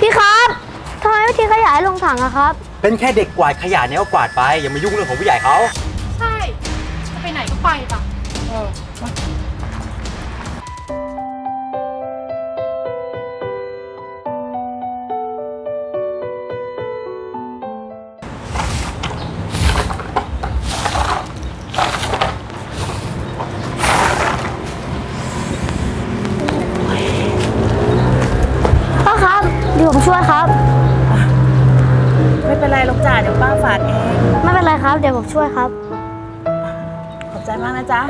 พี่ครับทำไมไม่ทิ้งขยะให้ลงถังอะครับ เป็นแค่เด็กกวาดขยะเนี่ยก็กวาดไป อย่ามายุ่งเรื่องของผู้ใหญ่เขา ใช่ จะไปไหนก็ไปปะพ่ ช่วยครับ ไม่เป็นไรหรอกจ้าเดี๋ยวป้าฝากเอง ไม่เป็นไรครับ เดี๋ยวผมช่วยครับ ขอบใจมากนะจ๊ะ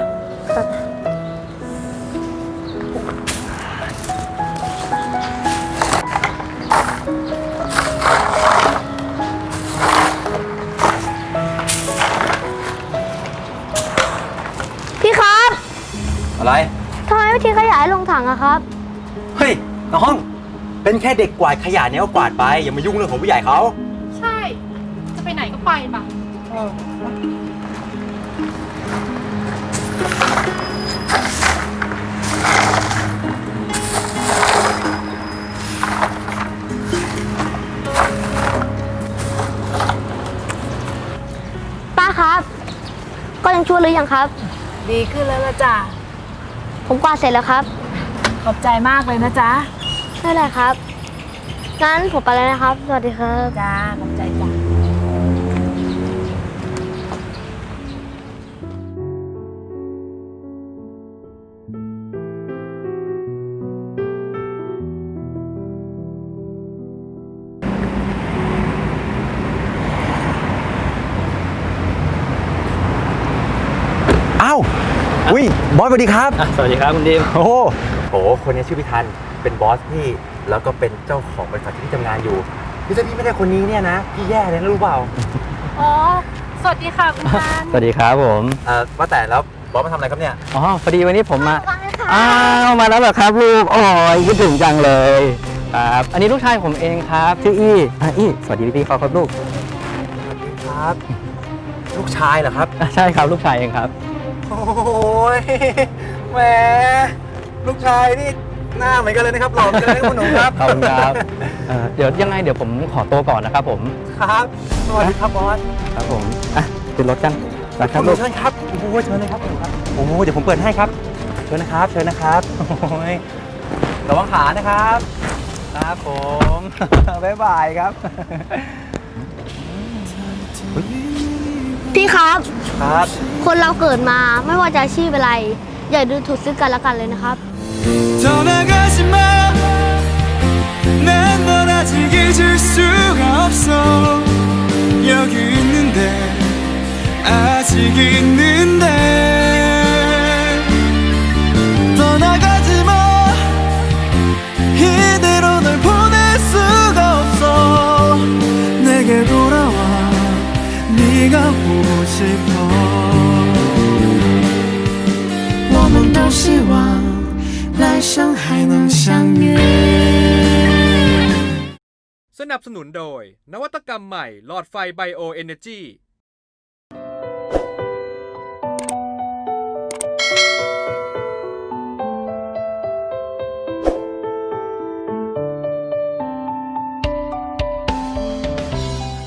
พี่ครับอะไรทำไมไม่ทิ้งขยะให้ลงถังอะครับ เฮ้ยน้อง เป็นแค่เด็กกวาดขยะเนี่ยก็กวาดไป อย่ามายุ่งเรื่องของผู้ใหญ่เขาใช่ จะไปไหนก็ไปปะป้าครับ ก็ยังช่วยหรือยังครับ ดีขึ้นแล้วละจ้าผมกวาดเสร็จแล้วครับ ขอบใจมากเลยนะจ๊ะ ไม่เป็นไรครับงั้นผมไปแล้วนะครับ สวัสดีครับ จ้าขอบใจจ้า อุ้ยบอสสวัสดีครับสวัสดีครับคุณดิมโอ้โหโหคนนี้ชื่อพิธัน เป็นบอสพี่ แล้วก็เป็นเจ้าของบริษัทที่พี่ทำงานอยู่พี่ถ้าพี่ไม่ได้คนนี้เนี่ยนะ พี่แย่เลยนะรู้เปล่าอ๋อ สวัสดีค่ะคุณพันสวัสดีครับผม เอ่อว่าแต่แล้วบอสมาทำอะไรครับเนี่ย อ๋อ พอดีวันนี้ผมมา ฟังเลยค่ะอ้าว มาแล้วเหรอครับลูกโอ้ยคิดถึงจังเลย ครับ อันนี้ลูกชายผมเองครับ ชื่ออี้อะอี้ สวัสดีพี่ๆเขาครับลูกครับ ลูกชายเหรอครับ อะใช่ครับ ลูกชายเองครับ โอ้ ยแหมลูกชายนี่หน้าเหมือนกันเลยนะครับหล่อเหมือนกันเลยนะคุณหนูครับ ขอบคุณครับเอ่อเดี๋ยวยังไงเดี๋ยวผมขอตัวก่อนนะครับผม ครับ สวัสดีครับบอสครับผม อะขึ้นรถกันนะครับหนูลูก เชิญครับโอ้โหเชิญเลยครับหนูครับโอ้โหเดี๋ยวผมเปิดให้ครับ เชิญนะครับ เชิญนะครับโอ้ยระวังขานะครับ ครับผม บ๊ายบายครับ พี่ครับ ครับ คนเราเกิดมาไม่ว่าจะอาชีพอะไร อย่าดูถูกซึ่งกันและกันเลยนะครับ 떠나가지 마 난 널 아직 잊을 수가 없어 여기 있는데 아직 있는데 个五十头，我们都希望来生还能相遇。สนับสนุนโดย นวัตกรรมใหม่หลอดไฟไบโอเอเนจี